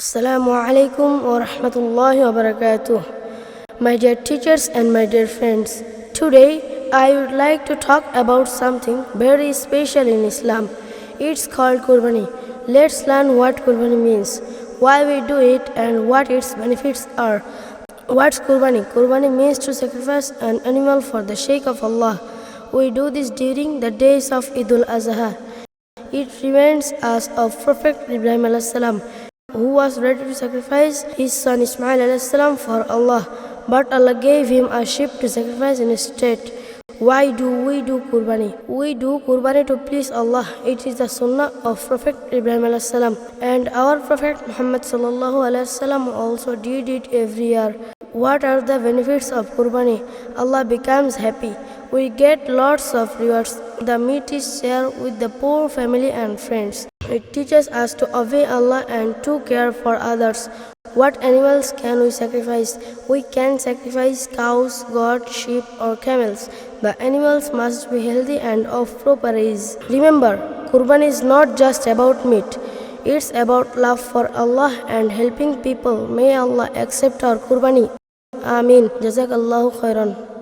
Assalamu alaikum wa rahmatullahi wa barakatuh. My dear teachers and my dear friends, today I would like to talk about something very special in Islam. It's called Qurbani. Let's learn what Qurbani means, why we do it, and what its benefits are. What's Qurbani? Qurbani means to sacrifice an animal for the sake of Allah. We do this during the days of Idul Azha. It reminds us of Prophet Ibrahim who was ready to sacrifice his son Ismail salam for Allah, but Allah gave him a sheep to sacrifice instead. Why do we do Qurbani? We do Qurbani to please Allah. It is the sunnah of Prophet Ibrahim salam, and our Prophet Muhammad salam also did it every year. What are the benefits of Qurbani? Allah becomes happy. We get lots of rewards. The meat is shared with the poor family and friends. It teaches us to obey Allah and to care for others. What animals can we sacrifice? We can sacrifice cows, goats, sheep, or camels. The animals must be healthy and of proper age. Remember, Qurban is not just about meat. It's about love for Allah and helping people. May Allah accept our Qurbani. Ameen. Jazakallahu khairan.